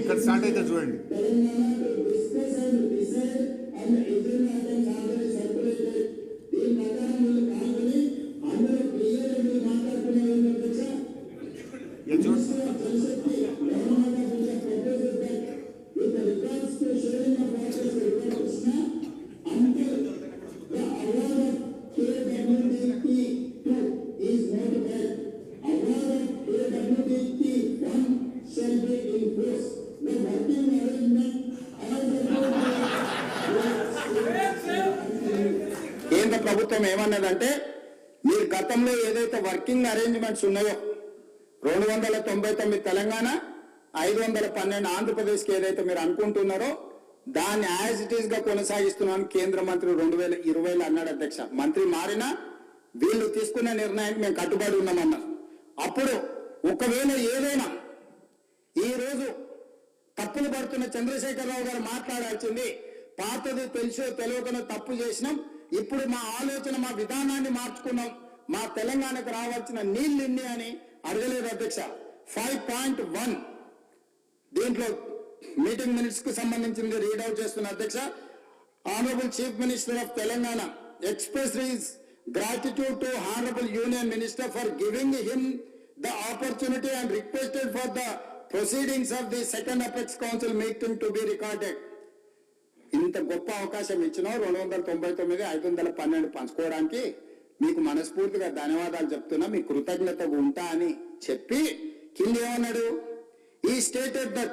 ఇక్కడ స్టార్ట్ అయితే చూడండి చూడండి కేంద్ర ప్రభుత్వం ఏమన్నదంటే మీరు గతంలో ఏదైతే వర్కింగ్ అరేంజ్మెంట్స్ ఉన్నాయో రెండు వందల తొంభై తొమ్మిది తెలంగాణ ఐదు వందల పన్నెండు ఆంధ్రప్రదేశ్కి ఏదైతే మీరు అనుకుంటున్నారో దాన్ని యాజ్ ఇట్ ఈస్గా కొనసాగిస్తున్నాను కేంద్ర మంత్రి రెండు వేల ఇరవైలో అన్నాడు అధ్యక్ష. మంత్రి మారినా వీళ్ళు తీసుకున్న నిర్ణయానికి మేము కట్టుబడి ఉన్నామన్నారు. అప్పుడు ఒకవేళ ఏదైనా ఈ రోజు తప్పులు పడుతున్న చంద్రశేఖరరావు గారు మాట్లాడాల్సింది పాతది తెలుసో తెలియకనో తప్పు చేసినాం ఇప్పుడు మా ఆలోచన మా విధానాన్ని మార్చుకున్నాం మా తెలంగాణకు రావాల్సిన నీళ్ళు ఇన్ని అని అడగలేదు అధ్యక్ష. ఫైవ్ పాయింట్ వన్ దీంట్లో మీటింగ్ మినిట్స్కు సంబంధించింది రీడౌట్ చేస్తున్న అధ్యక్ష honourable chief minister of Telangana expresses gratitude to honourable union minister for giving him the opportunity and requested for the proceedings of the second apex council meeting to be recorded ఇంత గొప్ప అవకాశం ఇచ్చిన రెండు వందల తొంభై తొమ్మిది ఐదు వందల పన్నెండు పంచుకోవడానికి మీకు మనస్ఫూర్తిగా ధన్యవాదాలు చెప్తున్నా మీ కృతజ్ఞతగా ఉంటా అని చెప్పి కింద ఏమన్నాడు? He stated that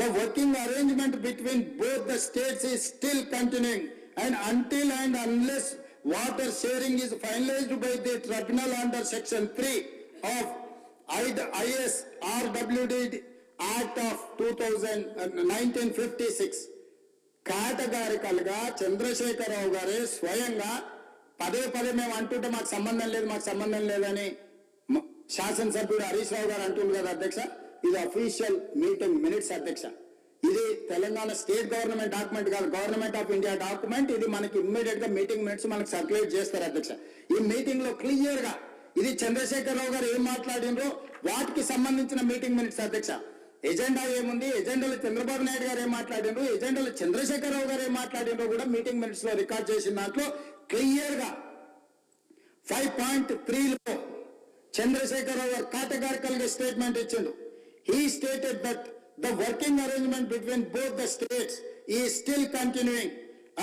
the working arrangement between both the states is still continuing and until and unless water sharing is finalised by the tribunal under section three of IS RWD act of two thousand nineteen fifty six Chandrashekhar Rao గారే స్వయంగా పదే పదే మేము అంటుంటే మాకు సంబంధం లేదు మాకు సంబంధం లేదని శాసనసభ్యుడు హరీష్ రావు గారు అంటుంది కదా అధ్యక్ష. ఇది అఫీషియల్ మీటింగ్ మినిట్స్ అధ్యక్ష. ఇది తెలంగాణ స్టేట్ గవర్నమెంట్ డాక్యుమెంట్ కాదు గవర్నమెంట్ ఆఫ్ ఇండియా డాక్యుమెంట్ ఇది మనకి ఇమ్మీడియట్గా మీటింగ్ మినిట్స్ మనకి సర్క్యులేట్ చేస్తారు అధ్యక్ష. ఈ మీటింగ్లో క్లియర్గా ఇది చంద్రశేఖరరావు గారు ఏం మాట్లాడిండ్రో వాటికి సంబంధించిన మీటింగ్ మినిట్స్ అధ్యక్ష. ఎజెండా ఏముంది? ఎజెండాలో చంద్రబాబు నాయుడు గారు ఏం మాట్లాడిండ్రు ఎజెండాలో చంద్రశేఖరరావు గారు ఏం మాట్లాడిండ్రో కూడా మీటింగ్ మినిట్స్లో రికార్డ్ చేసిన దాంట్లో క్లియర్గా ఫైవ్ పాయింట్ త్రీలో చంద్రశేఖరరావు గారు కేటగారికల్గా స్టేట్మెంట్ ఇచ్చిండు. He stated that the working arrangement between both the states is still continuing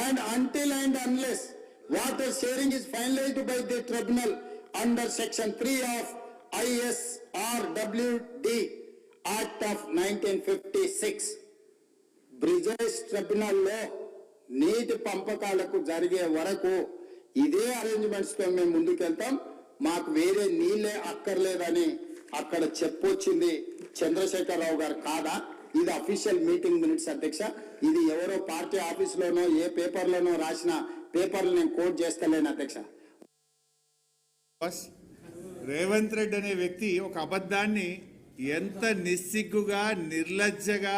and until and unless water sharing is finalised by the tribunal under section three of ISRWD act of nineteen fifty six Brijesh ట్రిబ్యునల్లో నీటి పంపకాలకు జరిగే వరకు ఇదే అరేంజ్మెంట్స్తో మేము ముందుకెళ్తాం. మాకు వేరే నీళ్ళే అక్కర్లేదని అక్కడ చెప్పొచ్చింది చంద్రశేఖరరావు గారు కాదా? ఇది అఫీషియల్ మీటింగ్ మినిట్స్ అధ్యక్ష. ఇది ఎవరో పార్టీ ఆఫీసులోనో ఏ పేపర్లోనో రాసిన పేపర్లు నేను కోట్ చేస్తలేను అధ్యక్ష. బస్. రేవంత్ రెడ్డి అనే వ్యక్తి ఒక అబద్ధాన్ని ఎంత నిస్సిగ్గుగా నిర్లజ్జగా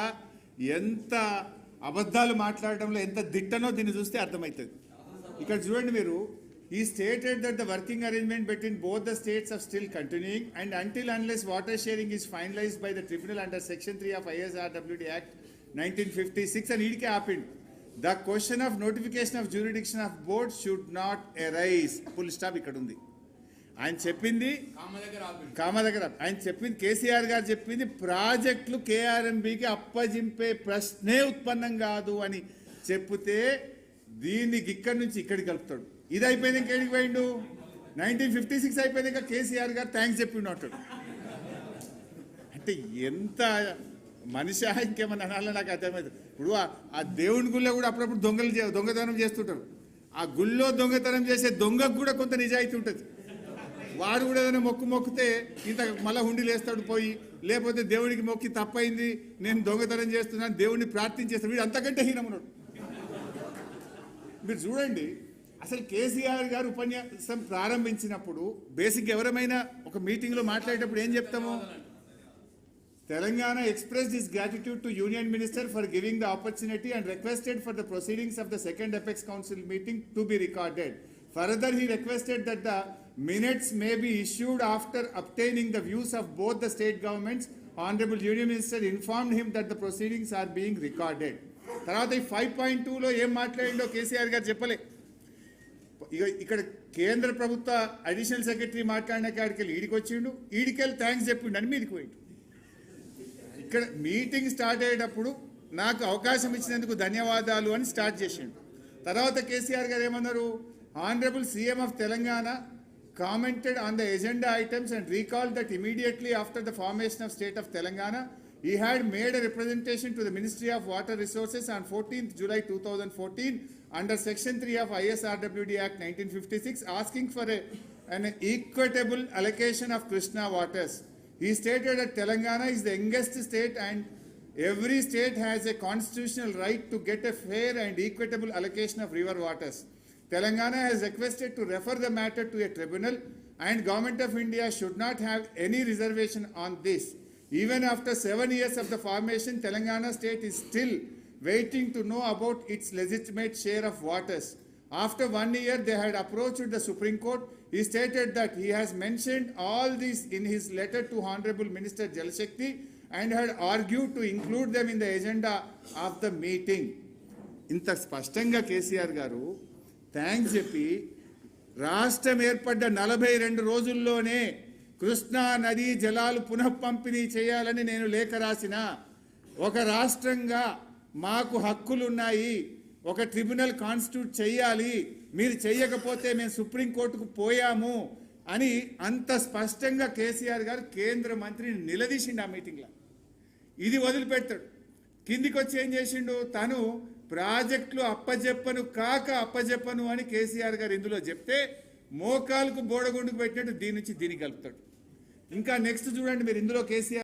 ఎంత అబద్ధాలు మాట్లాడడంలో ఎంత దిట్టనో దీన్ని చూస్తే అర్థమవుతుంది. ఇక్కడ చూడండి మీరు. He stated that the working arrangement between both the states of still continuing and until unless water sharing is finalised by the tribunal under section three of ISRWD act nineteen fifty six happened. The question the question of notification of board of board should not stop full stop ఇక్కడ ఉంది. ఆయన చెప్పింది కామ దగ్గర ఆయన చెప్పింది కేసీఆర్ గారు చెప్పింది ప్రాజెక్టులు కేఆర్ఎంబికి అప్పజింపే ప్రశ్నే ఉత్పన్నం కాదు అని చెప్తే దీన్ని ఇక్కడి నుంచి ఇక్కడికి కలుపుతాడు. ఇది అయిపోయింది ఇంకేడికి పోయిండు? నైన్టీన్ ఫిఫ్టీ సిక్స్ అయిపోయింది ఇంకా కేసీఆర్ గారు థ్యాంక్స్ చెప్పిండు అంటాడు అంటే ఎంత మనిషి ఇంకేమన్నా అనాలో నాకు అర్థమైంది. ఇప్పుడు ఆ- ఆ దేవుని గుళ్ళో కూడా అప్పుడప్పుడు దొంగలు చే- దొంగతనం చేస్తుంటారు. ఆ గుళ్ళో దొంగతనం చేసే దొంగకు కూడా కొంత నిజాయితీ ఉంటుంది. వాడు కూడా ఏదైనా మొక్కు మొక్కితే ఇంత మళ్ళీ హుండీలు వేస్తాడు పోయి లేకపోతే దేవుడికి మొక్కి తప్పైంది నేను దొంగతనం చేస్తున్నాను దేవుడిని ప్రార్థించేస్తాను. వీడు అంతకంటే హీనమున్నాడు. మీరు చూడండి అసలు కేసీఆర్ గారు ఉపన్యాసం ప్రారంభించినప్పుడు బేసిక్ ఎవరమైనా ఒక మీటింగ్లో మాట్లాడేటప్పుడు ఏం చెప్తాము? Telangana express this gratitude to union minister for giving the opportunity and requested for the proceedings of the second apex council meeting to be recorded. Further he requested that the minutes may be issued after obtaining the views of both the state governments honourable union minister inform him that the proceedings are being recorded తర్వాత ఈ five point టూలో ఏం మాట్లాడిందో కేసీఆర్ గారు చెప్పలేదు ఇక్కడ కేంద్ర ప్రభుత్వ additional secretary మాట్లాడిన కాడికి వెళ్ళి ఈడికి వచ్చిండు ఈడికి వెళ్ళి థ్యాంక్స్ చెప్పిండు అని మీదికి పోయి ఇక్కడ మీటింగ్ స్టార్ట్ అయ్యేటప్పుడు నాకు అవకాశం ఇచ్చినందుకు ధన్యవాదాలు అని స్టార్ట్ చేసిండు. తర్వాత కేసీఆర్ గారు ఏమన్నారు honourable CM of Telangana commented on the agenda items and recall that immediately after the formation of state of Telangana he had made representation to the ministry of water resources on fourteenth July two thousand fourteen under Section 3 of ISRWD Act 1956 asking for a, an equitable allocation of Krishna waters. He stated that Telangana is the youngest state and every state has a constitutional right to get a fair and equitable allocation of river waters. Telangana has requested to refer the matter to a tribunal and Government of India should not have any reservation on this. Even after seven years of the formation, Telangana state is still waiting to know about its legitimate share of waters. After one year, they had approached the Supreme Court. He stated that he has mentioned all this in his letter to Honorable Minister Jalashakti and had argued to include them in the agenda of the meeting. ఇంత స్పష్టంగా కేసీఆర్ గారు thanks చెప్పి రాష్ట్రం ఏర్పడ్డ నలభై రెండు రోజుల్లోనే కృష్ణా నదీ జలాలు పునః పంపిణీ చేయాలని నేను లేఖ రాసిన ఒక రాష్ట్రంగా మాకు హక్కులున్నాయి. ఒక ట్రిబ్యునల్ కాన్స్టిట్యూట్ చేయాలి మీరు చెయ్యకపోతే మేము సుప్రీంకోర్టుకు పోయాము అని అంత స్పష్టంగా కేసీఆర్ గారు కేంద్ర మంత్రిని నిలదీసిండు ఆ మీటింగ్లో. ఇది వదిలిపెడతాడు. కిందికి వచ్చి ఏం చేసిండు? తను ప్రాజెక్టులు అప్పజెప్పను కాక అప్పజెప్పను అని కేసీఆర్ గారు ఇందులో చెప్తే మోకాలకు బోడగుండుకు పెట్టినట్టు దీని నుంచి దీనికి కలుపుతాడు. ఇంకా నెక్స్ట్ చూడండి మీరు ఇందులో కేసీఆర్